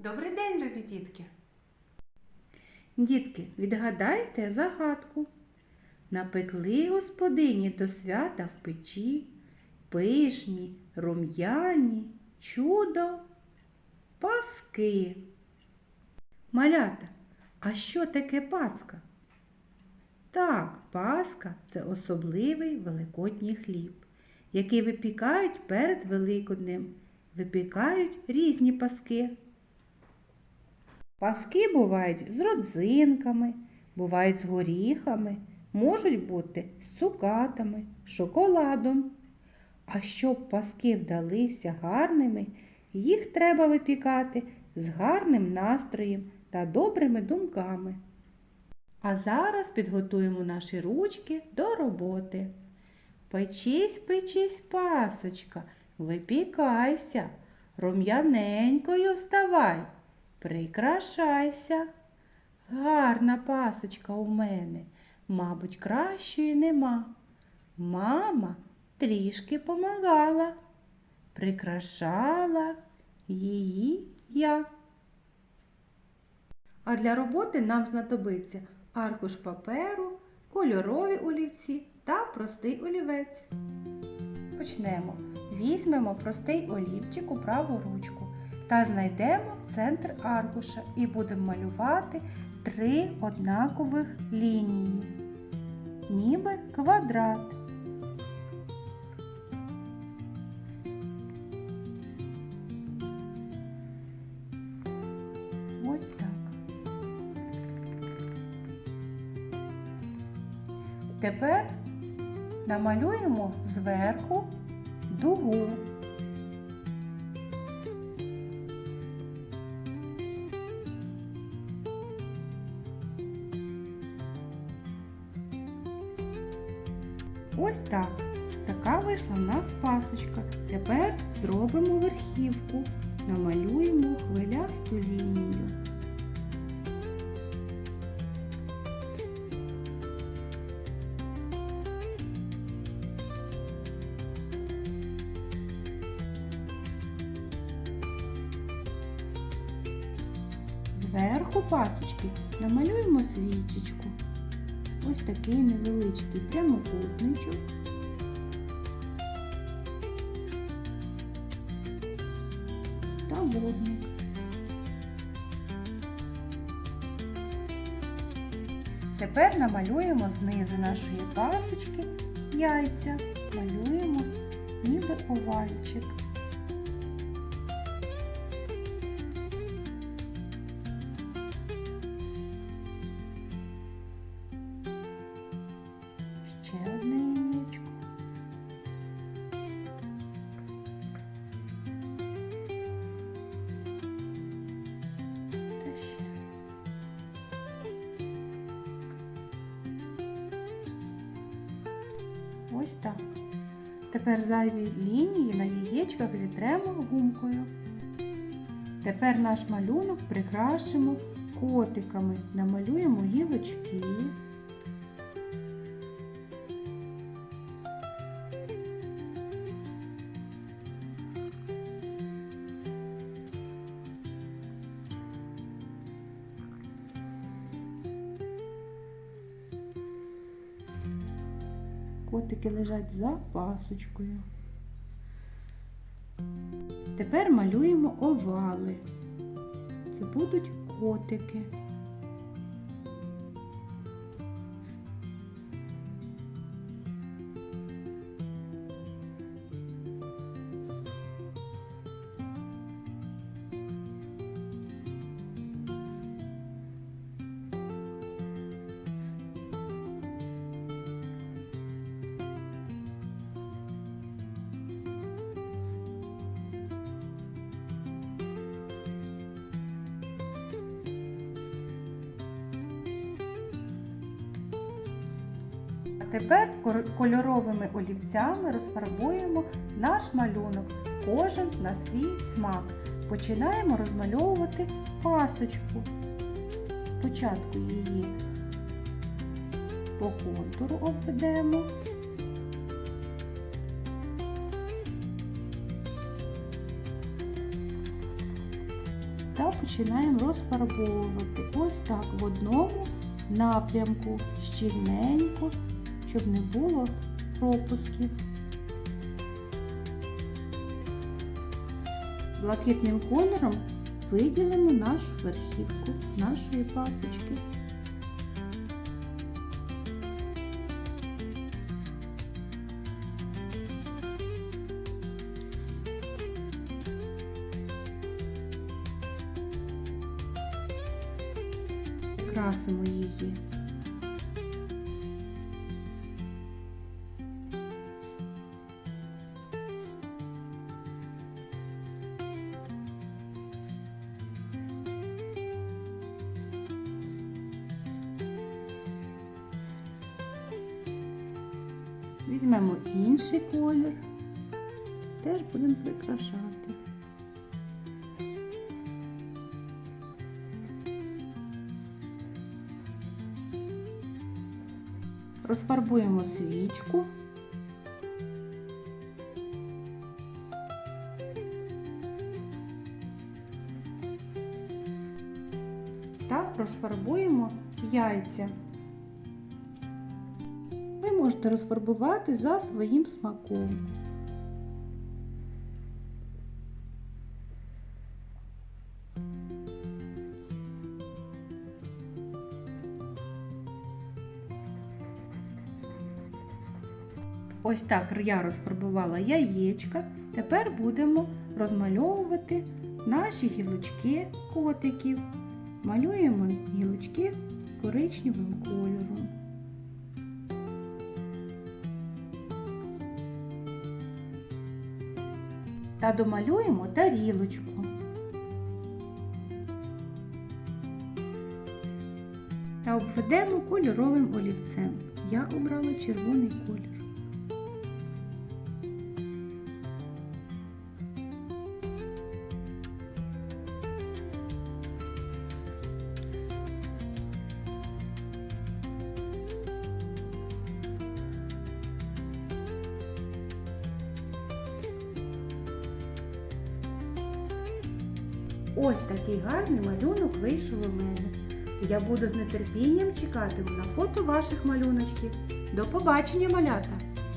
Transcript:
Добрий день, любі дітки! Дітки, відгадайте загадку. Напекли господині до свята в печі, пишні, рум'яні, чудо, паски. Малята, а що таке паска? Так, паска це особливий великодній хліб, який випікають перед Великоднем. Випікають різні паски. Паски бувають з родзинками, бувають з горіхами, можуть бути з цукатами, шоколадом. А щоб паски вдалися гарними, їх треба випікати з гарним настроєм та добрими думками. А зараз підготуємо наші ручки до роботи. Печись, печись, пасочка, випікайся, рум'яненькою вставай. Прикрашайся. Гарна пасочка у мене, мабуть, кращої нема. Мама трішки помагала, прикрашала її я. А для роботи нам знадобиться аркуш паперу, кольорові олівці та простий олівець. Почнемо. Візьмемо простий олівчик у праву ручку та знайдемо центр аркуша і будемо малювати три однакових лінії, ніби квадрат. Ось так. Тепер намалюємо зверху дугу. Ось так. Така вийшла в нас пасочка. Тепер зробимо верхівку. Намалюємо хвилясту лінію. Зверху пасочки намалюємо свічечку. Ось такий невеличкий прямокутничок. Та водник. Тепер намалюємо знизу нашої пасочки яйця. Малюємо ніби овальчик. Ще одне Ось так. Тепер зайві лінії на яєчках зітремо гумкою. Тепер наш малюнок прикрашимо котиками. Намалюємо гілочки. Котики лежать за пасочкою. Тепер малюємо овали. Це будуть котики. А тепер кольоровими олівцями розфарбуємо наш малюнок, кожен на свій смак. Починаємо розмальовувати пасочку. Спочатку її по контуру обведемо. та починаємо розфарбовувати. Ось так в одному напрямку щільненько, щоб не було пропусків. Блакитним кольором виділимо нашу верхівку нашої пасочки. Красимо її. Візьмемо інший колір, теж будемо прикрашати. Розфарбуємо свічку. Та розфарбуємо яйця. Можете розфарбувати за своїм смаком. Ось так я розфарбувала яєчка. Тепер будемо розмальовувати наші гілочки котиків. Малюємо гілочки коричневим кольором. Та домалюємо тарілочку. Та обведемо кольоровим олівцем. Я обрала червоний колір. Ось такий гарний малюнок вийшов у мене. Я буду з нетерпінням чекати на фото ваших малюночків. До побачення, малята!